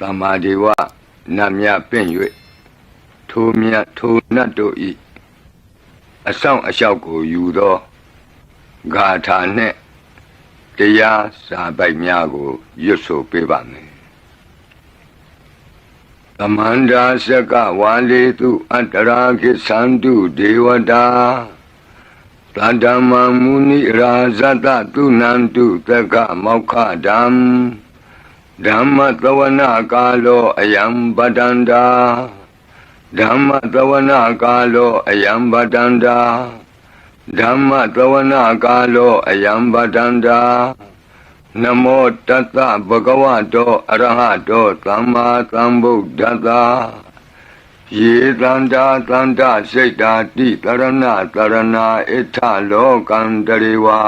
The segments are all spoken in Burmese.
ကမ္မာဒေဝနတ်မြပင့်၍ထိုမြတ်ထိုနတ်တို့ဤအဆောင်အလျှောက်ကိုယူသောဂါထာနှင့်တရားစာပိုက်များကိုရွတ်ဆိုပေးပါမယ်သမန္တာစကဝါလေတုအတ္တရာခိသန္တုဒေဝတာသတ္တမမုနိရာဇတတုနန္တုတက္ကမောက္ခဒံ ဓမ္မသဝနာကာလောအယံပတန္တာဓမ္မသဝနာကာလောအယံပတန္တာဓမ္မသဝနာကာလောအယံပတန္တာနမောတတ္တဗဂဝတောအရဟတောသမ္မာသမ္ဗုဒ္ဓတ္တယေတန္တာတန္တစိတ်တာတိတရဏတရဏဣထလောကံတရေဝါ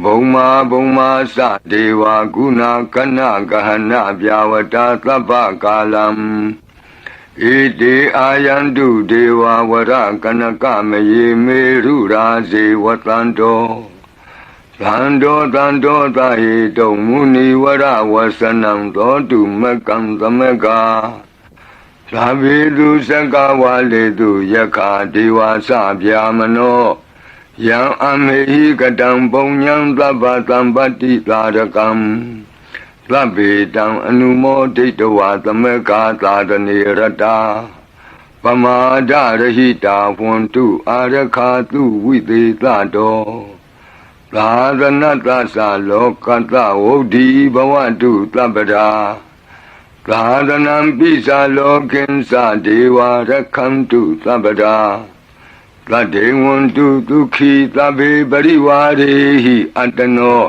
ဘုံမာဘုံမာစဒေဝကုဏကနဂဟနဗျာဝတာသဗ္ဗကာလံဣတိအာယန္တုဒေဝဝရကနကမယေမေရုရာဇေဝတန္တောသန္တောသန္တောသဟေတုံမုနိဝရဝဆနံသောတုမကံသမကာသာဝေတုစကဝါလေတုယက္ခာဒေဝစဗျာမနော ယံအမေဟိကတံပုံညံသဗ္ဗသံပတ္တိသာရကံသဗ္ဗေတံအနုမောဒိတဝါသမကာသာတနေရတာပမာဒရဟိတာဝန္တုအာရခာတုဝိသေသတောသာသနတသလောကတဝုဒ္ဓီဘဝတုတပ္ပရာသာသနံပိစာလောကိဉ္စဒေဝရခန္တုသဗ္ဗရာ သတ္တေဝန္တုဒုက္ခိသဗ္ဗေပရိဝါရေဟိအတ္တနော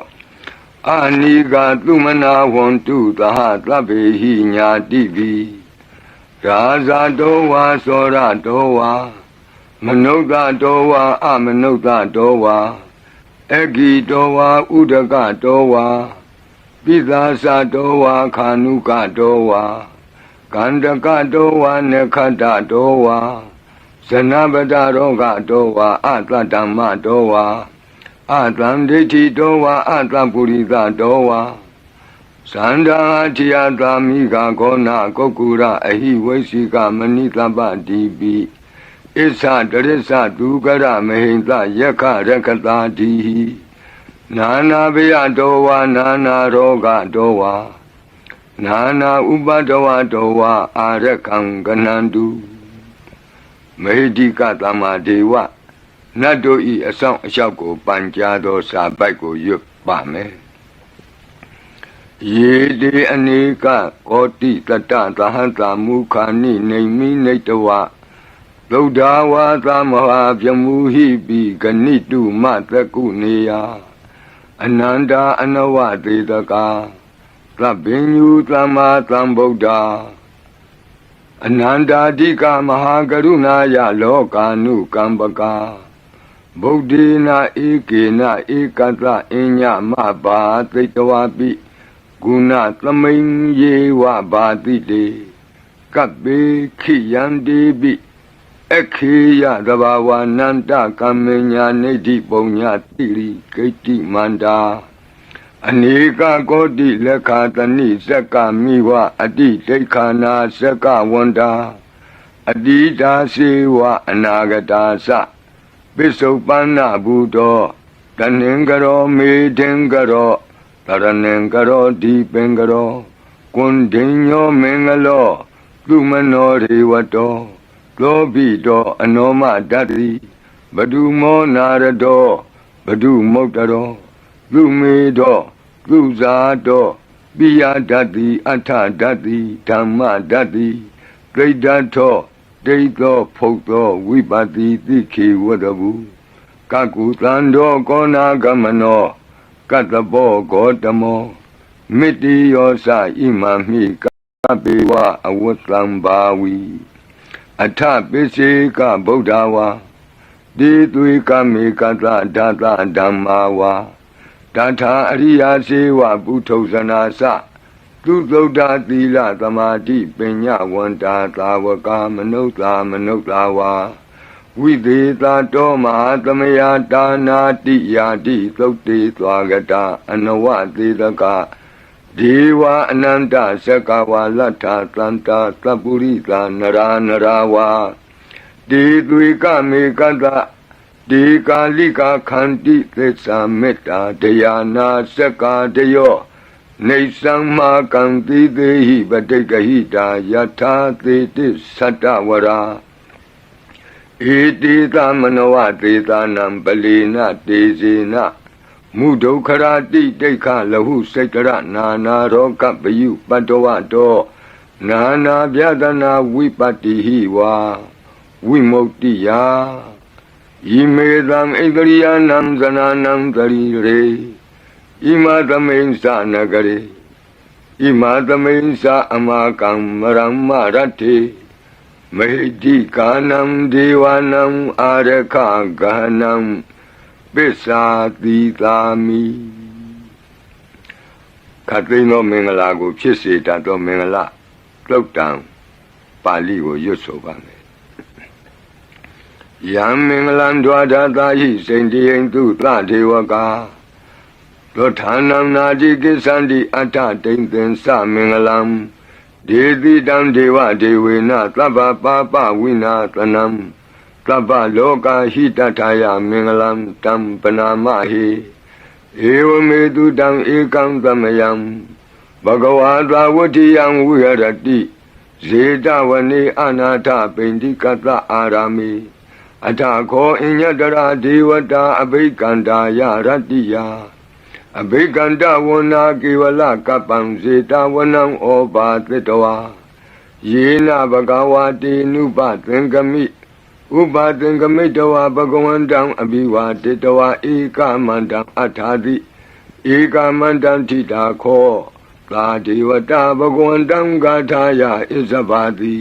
အာနိကသုမနာဝန္တုသဟသဗ္ဗေဟိညာတိပိရာဇာတောဝါသောရတောဝါမနုဿတောဝါအမနုဿတောဝါအဂိတောဝါဥဒကတောဝါပိသာသတောဝါခာနုကတောဝါကန္တကတောဝါနခတတောဝါ ဇနပတရောဂတောဝါအတ္တဓမ္မတောဝါအတံဒိဋ္ဌိတောဝါအတ္တပုရိသတောဝါသန္တာတိယသာမိကခောနာကုတ်ကူရအဟိဝိသိကမဏိတပတိပိဣသတရစ္ဆဒုကရမဟိတယက္ခရကတာတိနာနာဘေယတောဝါနာနာရောဂတောဝါနာနာဥပဒဝတောဝါအာရကံကနန္တု မေဟိကသမ္မာဒေဝနတ်တို့ဤအဆောင်အလျှောက်ကိုပန်ကြားသောစာပိုက်ကိုရွတ်ပါမယ်ယေတိအနေကကောတိတတသဟံတာမုခာနိနေမိနေတဝသုဒ္ဓဝါသမဟာပြမူဟိပိဂဏိတုမတကုနေယအနန္တာအနဝသေတကာသဗ္ဗညုသမ္မာသမ္ဗုဒ္ဓ အနန္တာတိကမဟာကရုဏာယလောကာနုကမ္ပကာဗုဒ္ဓေနာဧကေနဧကတအညမဘာသိတဝပိဂုဏသမိန်ယေဝဘာတိတေကပ္ပေခိယံတိပိအခေယသဘာဝနန္တကမ္မညာနေတိပုံညာတိရိဂိတိမန္တာ အနေကကောတိလက်ခာတဏိဇက်ကမိဝအတိဒိဋ္ဌာနာဇက်ကဝန္တာအတိတာစေဝအနာဂတာသပိစုပန္နဘူတောတဏင်္ဂရောမေတင်္ဂရောတရဏင်္ဂရောဒီပင်္ဂရောကွန်ဒိညောမင်္ဂလောသူမနောရေဝတောလောဘိတောအနောမတတ္တိဘဒုမောနာရတောဘဒုမုတ်တရောသူမေတော သူဇာတောပိယဓာတိအထဓာတိဓမ္မဓာတိဒိဋ္ဌထောဒိဋ္ဌောဖုတ်သောဝိပတိတိခေဝတဘူကကုသံတော်ကောနာဂမနောကတ္တဘောဂောတမောမိတိယောစဣမမိကပေဝအဝတ္တံဘာဝီအထပိစေကဗုဒ္ဓဝါဒီသွေကမေကတဓာတဓမ္မာဝါ တထာအရိယာစေဝပုထုဇနာစသူသုဒ္ဓသီလသမာဓိပညာဝန္တာသာဝကမနုဿာမနုဿာဝါဝိသေသာတောမဟာသမယတာနာတိယာတိသုတ်တေသွားကတာအနဝသေတကဒေဝအနန္တသက္ကဝါလတ္ထသန္တာသပ္ပုရိသာနရာနရာဝါဒေသွေကမေကတ္တ ဒေကာလိကာခန္တိသစ္စာမေတ္တာတရားနာစက္ကာတယောနေသံမာကံတိသေဟိပတိကဟိတာယထာသေတိသတ္တဝရာဧတိသမနောဝသေသာနံပလီနတေဇေနမုဒုခရာတိတိခလဟုစိတ်တရနာနာရောကပယုပတ္တဝတောနာနာပြဒနာဝိပတ္တိဟိဝါဝိမု ക്തി ယာ ဣမေသံဣန္ဒရိယနံဇနာနံတရိရေဣမသမိန်သနဂရေဣမသမိန်သအမကံမရမ္မရတ္တိမေတိကာနံဒေဝနံအာရခဂဟနံပစ္စာတိသာမိခတ်သိမ်းသောမင်္ဂလာကို ဖြစ်စေတတ်သောမင်္ဂလာသုတ်တံပါဠိကိုရွတ်ဆိုပါမယ် ယံမင်္ဂလံဒွါဒတာဟိစိန်တိယံသူသဒေဝကာသောဌာနံနာတိကိသန္တိအတ္ထတိန်သင်္သမင်္ဂလံဒေတိတံဒေဝဒေဝေနသဗ္ဗပါပဝိနာသနံသဗ္ဗလောကဟိတထာယမင်္ဂလံတံပနာမဟိဧဝမေတုတံဧကံသမယံဘဂဝါသာဝတိယံဝိဟရတိဇေတဝနေအနာထပိန္တိကတအာရာမိ အထခောအညတရာဒေဝတာအဘိကန္တာယရတ္တိယအဘိကန္တဝနာကေဝလကပ္ပံဇေတဝနံဩပါသတ္တဝါယေနဘဂဝါတိနုပသင်္ကမိဥပါသင်္ကမိတဝါဘဂဝန္တံအဘိဝါတေတဝါဧကမန္တံအထာတိဧကမန္တံထိတာခောသာဒေဝတာဘဂဝန္တံဂါထာယဣဇဘာတိ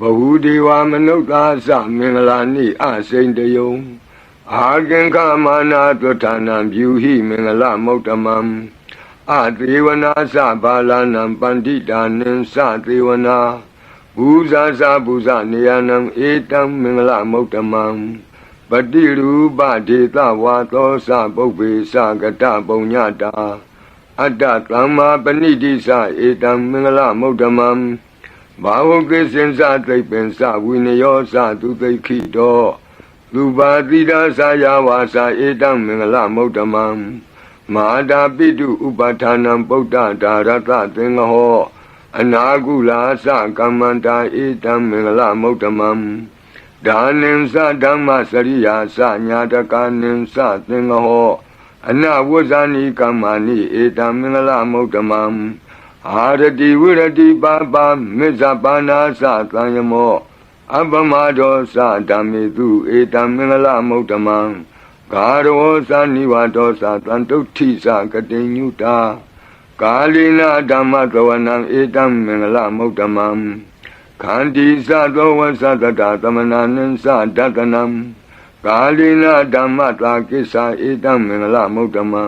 ဘဟုဒေဝမနုဿာသမင်္ဂလာနိအစိန်တယုံအာကင်္ခမာနာသွဋ္ဌာနံပြုဟိမင်္ဂလမௌတမံအသေဝနာသဘာလနံပန္တိတာနိသသေဝနာဘူဇာဇာဘူဇနေယနံဧတံမင်္ဂလမௌတမံပတိရူပဒေသဝါသောသပုပ္ပေသကတပုံညတာအတ္တသမ္မာပဏိတိသဧတံမင်္ဂလမௌတမံ ဘာဝကိစင်္စသိပ္ပင်္စဝိနယောသသူသိခိတောသူပါတိဒါသာယဝါစာဧတံမင်္ဂလမௌတမံမဟာတာပိတုဥပဌာနံပုဒ္ဒဒါရတသင်္ဃဟောအနာကုလာသကမ္မန္တာဧတံမင်္ဂလမௌတမံဒါနိံသဓမ္မစရိယာသညာတကာနိံသသင်္ဃဟောအနဝဇ္ဇာနိကမ္မာနိဧတံမင်္ဂလမௌတမံ အာရတိဝိရတိပါပါမေဇပါနာသသံယမောအပမဒောသဓမ္မေတုဧတံမင်္ဂလမௌတမံဂါရောသနိဝါဒောသတန်တုဋ္ဌိသကတိညုတာကာလိနာဓမ္မသဝနံဧတံမင်္ဂလမௌတမံခန္တီသသောဝသတတသမနာနိသဒတနံကာလိနာဓမ္မတာကိစ္ဆာဧတံမင်္ဂလမௌတမံ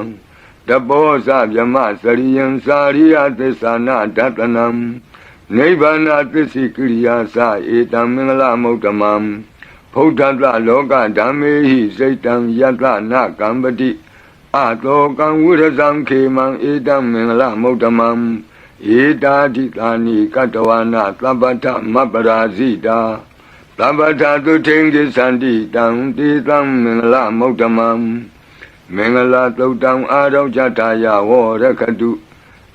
တဘောဇဗြမစရိယံစာရိယသစ္စာနာဒတနံနိဗ္ဗာနသစ္စိကိရိယာသဧတံမင်္ဂလမௌတမံဖုဒ္ဓတလောကဓမ္မေဟိစိတ်တံယတနာကံပတိအတောကံဝိရဇံခေမံဧတံမင်္ဂလမௌတမံဧတာတိတာနိကတဝနာသဗ္ဗတမပရာဇိတာသဗ္ဗတသုထိန်ကိသန္တိတံတေတံမင်္ဂလမௌတမံ မင်္ဂလာသုတ်တံအာရောဇတာယဝရခတု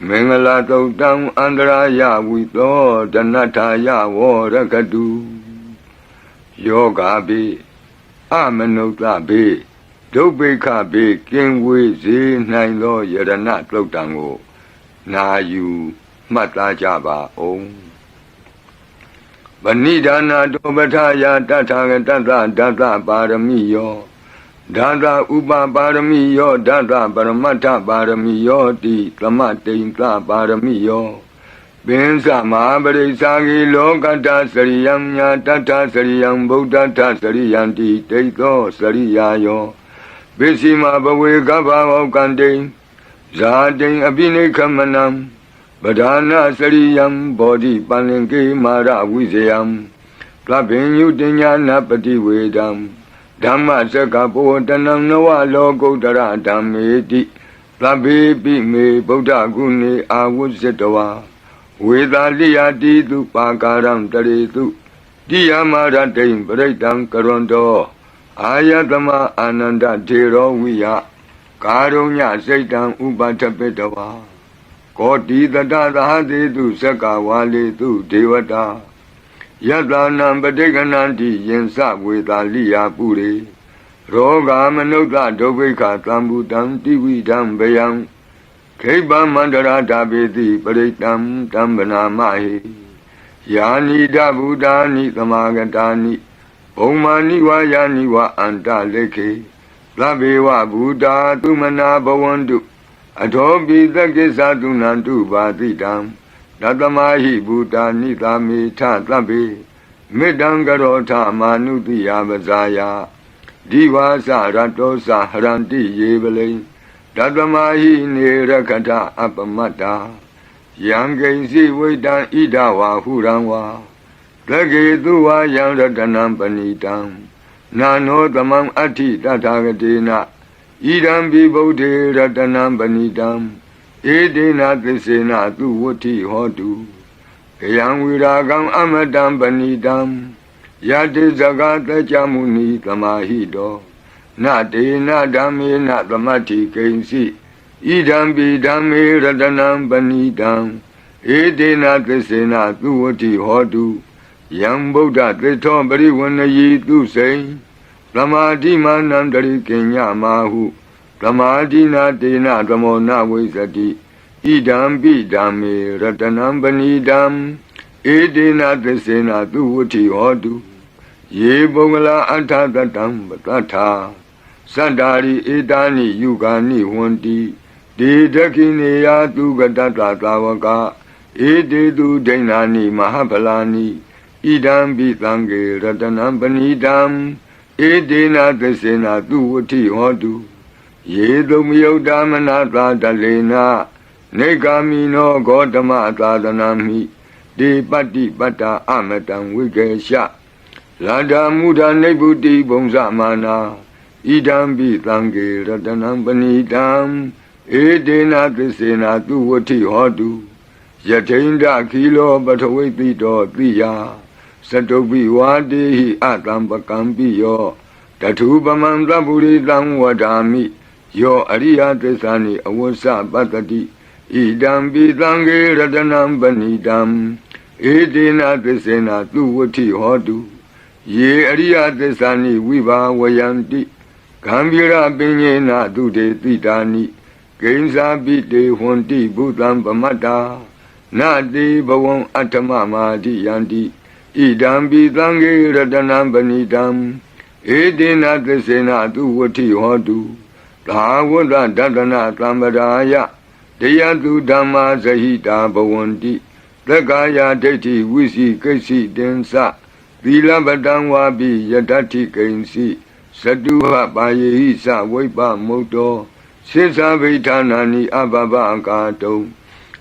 မင်္ဂလာသုတ်တံအန္တရာယဝိသောတဏ္ဍာယဝရခတုယောဂာပိအမနုဿပိဒုဗ္ဗေခပိကင်ဝေစေနိုင်သောယရဏသုတ်တံကိုနာယူမှတ်သားကြပါအောင်ဗဏိဒါနာတောပထယာတထာဂတတဒတပါရမိယော ဒါတာဥပပါရမီယောဒါတာပရမတ္ထပါရမီယောတိသမတိန်သပါရမီယောပင်စမဟာပရိစ္ဆာဂီလောကတ္တစရိယံညာတတ္ထစရိယံဗုဒ္ဓတ္ထစရိယံတိဒိဋ္ဌောစရိယာယောပစ္စည်းမဘဝေကဗ္ဗဝကံတိဇာတိံအပိနိခမနံပဒာနာစရိယံဘောဓိပန္လင်ကေမာရဝိဇယံသဗ္ဗညုတညာနပတိဝေဒံ ဓမ္မစကဘောတနံနဝလောကုတ္တရဓမ္မေတိသသဗ္ဗေပိမေဗုဒ္ဓဂုဏေအာဝုဇ္ဇတဝါဝေသာလိယတိတုပါကာရံတရေတုတိယမရတိံပရိတံကရွန်တောအာယတမအာနန္ဒထေရောဝိယကာရုညစိတ်တံဥပထပိတဝါကောတိတတသာသေတုသက္ကဝါလေတုဒေဝတာ ယတနာပဋိကဏံတိယင်စဝေသာလိယပုရိရောဂာမနုဿဒုဗ္ဗိခသံဘူတံတိဝိတံဗယံခိဗ္ဗမန္တရာဓာပေတိပရိတံတံဗနာမဟိယာနိဒဗုဒ္ဓာနိသမာဂတာနိဘုံမာနိဝါယာနိဝအန္တလေခေသဗ္ဗေဝဗုဒ္ဓသူမနာဘဝန္တုအထောပိသကိစ္ဆတုနန္တုပါတိတံ နတမဟိဗုဒ္ဓနိသာမေထသဗ္ဗေမေတ္တံကရောထမာနုတိယပဇာယဒီဝါစရတောစဟရန္တိယေပလိတတမဟိနေရခထအပမတ္တာယံကိဉ္စီဝိတံဣဒဝါဟုရံဝါသကေသူဝါယံရတနံပဏိတံနာနောသမံအဋ္ဌိတထာဂတေနဣဒံဘိဗုဒ္ဓေရတနံပဏိတံ ဧတေနသစ္စေနသူဝဋ္ဌိဟောတုကယံဝိရာကံအမတံပဏိတံယတိဇဂတကြမုနီသမာဟိတောနတေနဓမ္မေနသမတ္ထိကိဉ္စီဣဒံပိဓမ္မေရတနံပဏိတံဧတေနသစ္စေနသူဝဋ္ဌိဟောတုယံဗုဒ္ဓသစ္ထောပရိဝဏယီသူစိံသမာဓိမာနံတရိကိညမာဟု သမာဓိနာတေနသမောနဝိသတိဣဒံပိဓမ္မေရတနံပဏိတံဧတေနသစ္စေနသူဝဋ္ဌိဟောတုယေပုဂ္ဂလာအထသတံပတ္ထာသတ္တာရိဧတာနိယုဂာနိဝန္တိဒေဒခိနေယသူကတတသာဝကဧတေသူဒိဏာနိမဟာဖလာနိဣဒံပိသံဃေရတနံပဏိတံဧတေနသစ္စေနသူဝဋ္ဌိဟောတု ယေတုမယုတ်တာမနာသာတလေနာနေဂာမိနောဂေါတမသာသနာမိဒီပတ္တိပတ္တာအမတံဝိကေရှလာဒာမုဒာနိဗ္ဗုတိဘုံဇမာနာဣဒံပိသံဃေရတနံပဏိတံဧတေနသစ္စေနသူဝဋ္ဌိဟောတုယထိန္ဒခီလောပထဝိတိတောတိယသတုပိဝါတေဟိအတံပကံပိယောတထုပမံသဗ္ဗုရိတံဝဒာမိ ယောအရိယသစ္စာနိအဝဆပတ္တိဣဒံပိသံဃေရတနံပဏိတံဧတေနသစ္စေနသူဝဋ္ဌိဟောတုယေအရိယသစ္စာနိဝိဘာဝယန္တိဂံဗီရပင်ညေနသူတေတိတာနိဂိဉ္စာပိတေဟွန်တိဘုသံပမတ္တာနတိဘဝံအတ္တမမာတိယန္တိဣဒံပိသံဃေရတနံပဏိတံဧတေနသစ္စေနသူဝဋ္ဌိဟောတု သာဝတ္တဒတနာသံဗရာယတရားသူဓမ္မာဇဟိတာဘဝန္တိသက္ကာယဒိဋ္ဌိဝိစီကိစီတင်္စသီလပတံဝါပိယတ္တိကိဉ္စီသတုဟပါယေဟိသဝိပမုတ်တောစေသဗိဌာနာနိအဘဘအကာတုံ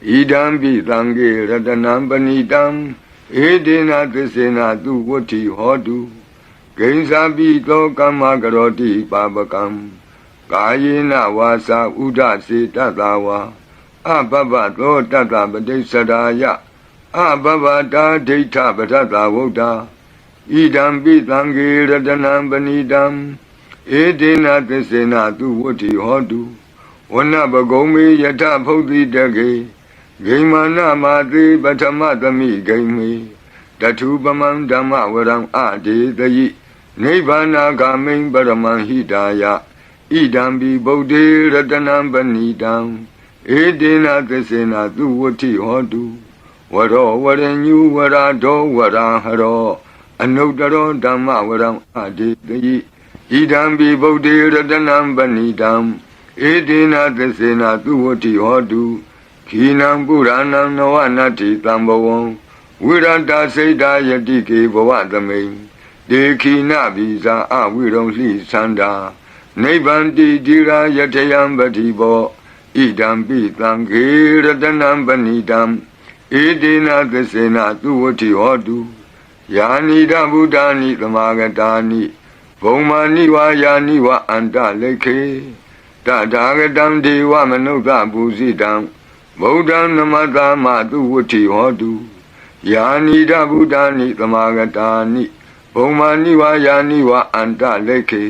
ဣဒံပိသံဃေရတနံပဏိတံဧတေနသစ္စေနသူဝဋ္ဌိဟောတုဂိဉ္စာပိသောကမ္မကရောတိပါပကံ ကာယေနဝါစာဥဒစေတတဝါအဘဘသောတတပတိစ္ဆရာယအဘဘတာဒိဋ္ဌပထတဝုဒ္ဓဣဒံပိသံဃေရတနံပဏိတံဧတေနသစ္စေနသူဝဋ္ဌိဟောတုဝနပဂုံမေယထဖုတ်တိတကေဂိမာနမာတိပထမသမိဂိမေတထုပမံဓမ္မဝရံအဒေတယိနိဗ္ဗာနာဂာမိံပရမံဟိတာယ ဣဒံပိဗုဒ္ဓေရတနံပဏိတံဧတေနသစ္စေနသူဝဋ္ဌိဟောတုဝရောဝရညုဝရာဒောဝရာဟရောအနုတ္တရောဓမ္မဝရံအဒေတယိဣဒံပိဗုဒ္ဓေရတနံပဏိတံဧတေနသစ္စေနသူဝဋ္ဌိဟောတုခိနံပုရဏံနဝနတ္တိတံဘဝံဝိရတစိတ်တာယတိကေဘဝသမိန်ဒေခိနဗီဇာအဝိရုံလှိသန္တာ နိဗ္ဗန္တိတိရာယထယံပတိဘောဣဒံပိသံဃေရတနံပဏိတံဧတေနသစ္စေနသူဝတိဟောတုယာနိဒဗုဒ္ဓာနိသမာဂတာနိဘုံမာနိဝါယာနိဝအန္တလိခေတထာဂတံဒေဝမနုဿပူဇိတံဗုဒ္ဓံနမတမသူဝတ္ထိဟောတုယာနိဒဗုဒ္ဓာနိသမာဂတာနိဘုံမာနိဝါယာနိဝါအန္တလိခေ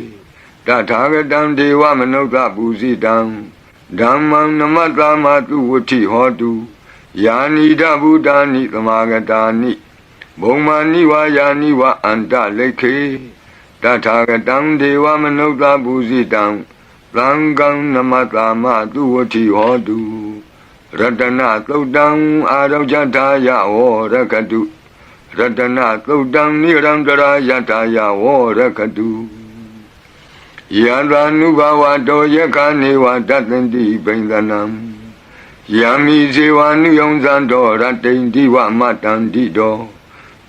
တထာဂတံဒေဝမနုဿပူဇိတံဓမ္မံနမတမသူဝတ္ထိဟောတုယာနိဒဗုဒ္ဓာနိသမာဂတာနိဘုံမာနိဝါယာနိဝါအန္တလိခေတထာဂတံဒေဝမနုဿပူဇိတံသံဃံနမတာမသူဝတိဟောတုရတနာသုတ်တံအာရောဇထာယဝရကတုရတနာသုတ်တံနိရံတရာယထာယဝရကတု ယံသာနုဘဝတောယခာနေဝတတန္တိပိန္ဒနံယံမိဇေဝနုယုံဇံတော်ရတိန်ဒီဝမတန္တိတော်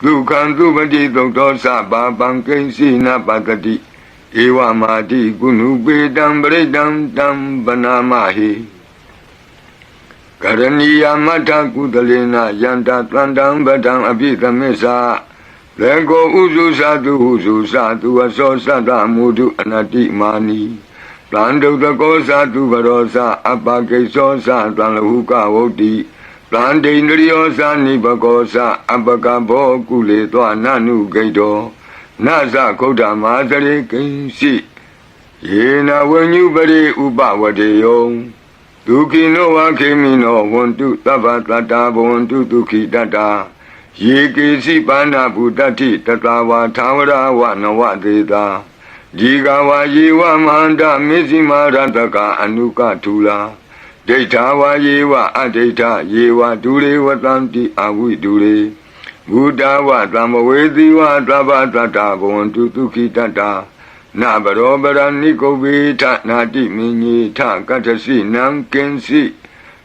ဒုက္ခံသူပတိသုတ်တော်သဗ္ဗပံကိဉ္စီနပတတိဧဝမာတိကုဏုပေတံပရိတံတံပနာမဟိကရဏီယမထကုသလေနယန္တတန္တံပဒံအပိသမစ္ဆာ လေကိုဥစုသတုဟုစုသတုအစောသတ္တမုဒုအနတိမာနီတန်တုတကောသတုဘရောသအပကိသောသတံလဟုကဝုတ်တိတန်ဒိန္ဒရိယောသနိဘကောသအပကဘောကုလေသောနနုဂိတောနသခုဒ္ဓမာသရေကိဉ္စီယေနဝဉ္ညုပရိဥပဝတေယောဒုခိနောဝခေမိနောဝန္တုသဗ္ဗတတ္တာဘဝန္တုဒုခိတတ္တာ ယေကေစီပါဏဗုတ္တိတတဝါသာဝရဝနဝသေတာဒီကဝါယေဝမဟာန္တမေဇိမာရတကအနုကထူလာဒိဋ္ဌာဝါယေဝအဒိဋ္ဌယေဝဒုရေဝတံတိအဝိဒုရေဘုဒ္ဓဝသံဝေတိဝသဗ္ဗတတ္တဘဝန္တုဒုခိတတ္တာနဘရောပရဏိကုဗေထနာတိမင်းကြီးထကတ္ထစီနံကင်စီ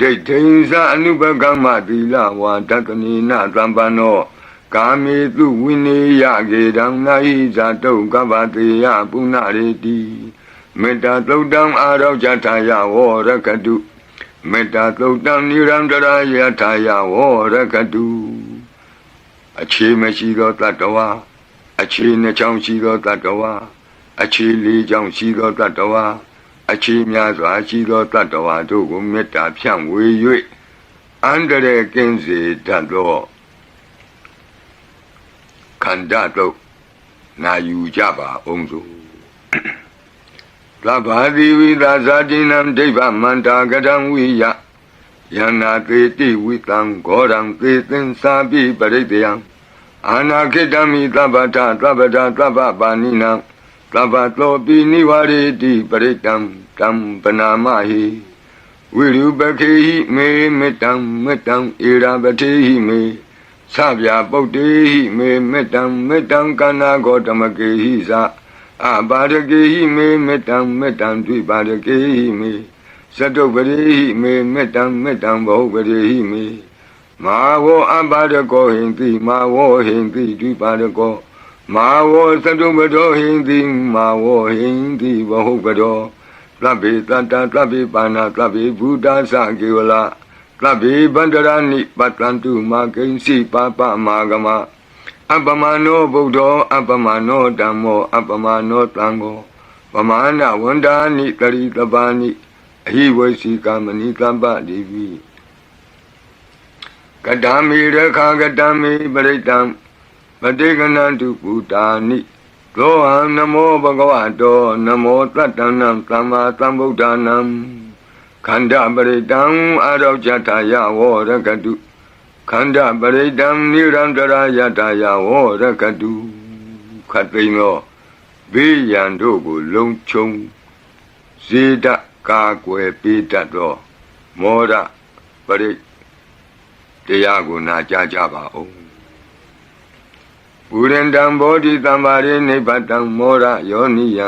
ဒိဋ္ဌိသအနုပကမ္မသီလဝါတတနိနသံပန္နောကာမေတုဝိနေယကေတံနာဟိဇာတုကပ္ပတေယပုဏ္ဏရေတိမေတ္တာသုတ်တံအာရောဇထာယဝရကတုမေတ္တာသုတ်တံနိရန္တရာယထာယဝရကတုအခြေမရှိသောတတ္တဝါအခြေနှချောင်းရှိသောတတ္တဝါအခြေလေးချောင်းရှိသောတတ္တဝါ အခြေများစွာရှိသောတတ္တဝါတို့ကိုမေတ္တာဖြန့်ဝေ၍အန္တရာယ်ကင်းစေတတ်သောခန္ဓာတို့နာယူကြပါအောင်စို့သဗ္ဗာတိဝိသာဇာတိနံဒိဗ္ဗမန္တာကတံဝိယယန္နာသေတိဝိတံဂောရံသေသင်္စာပိပရိတယံအာနာခိတမိသဗ္ဗတာသဗ္ဗတာသဗ္ဗပါဏိနံ သဗ္ဗတောပိနိဝရေတိပရိတံတံပနာမဟိဝိရုပခေဟိမေမေတ္တံမေတ္တံဧရာပတိဟိမေသဗျာပုတ်တေဟိမေမေတ္တံမေတ္တံကနာဂောတမကေဟိသအပါရကေဟိမေမေတ္တံမေတ္တံဒွိပါရကေဟိမေသတုပရိဟိမေမေတ္တံမေတ္တံဘောပရိဟိမေမာဝောအပါရကောဟိန္တိမာဝောဟိန္တိဒွိပါရကော မာဝောသတုပတောဟိန္တိမာဝောဟိန္တိဘောပတောသဗ္ဗေတတ္တသဗ္ဗေပါဏသဗ္ဗေဘုဒ္ဓသကေဝလာသဗ္ဗေဗန္တရဏိပတ္တန္တုမာကိဉ္စီပါပမာဂမအပမနောဗုဒ္ဓောအပမနောဓမ္မောအပမနောသံဃောပမာဏဝန္ဒာနိတရိတပါဏိအဟိဝေစီကမဏိတပ္ပတိပိကတံမေရခာကတံမေပရိတံ ပတိကနံတုပုတာနိသောဟံနမောဘဂဝတောနမောတတ္တနံသမ္မာသမ္ဗုဒ္ဓနံခန္ဓာပရိတံအာရောဇထာယဝရကတုခန္ဓာပရိတံနိရန္တရာယတာယဝရကတုခတ်သိမ်းသောဘေးရန်တို့ကိုလုံခြုံဇေဒကာကွယ်ပေးတတ်သောမောရပရိတရားကိုနာကြားကြပါဦး ပုရိန္တံဘောဓိတံပါရိနိဗ္ဗတံမောရယောနိယံ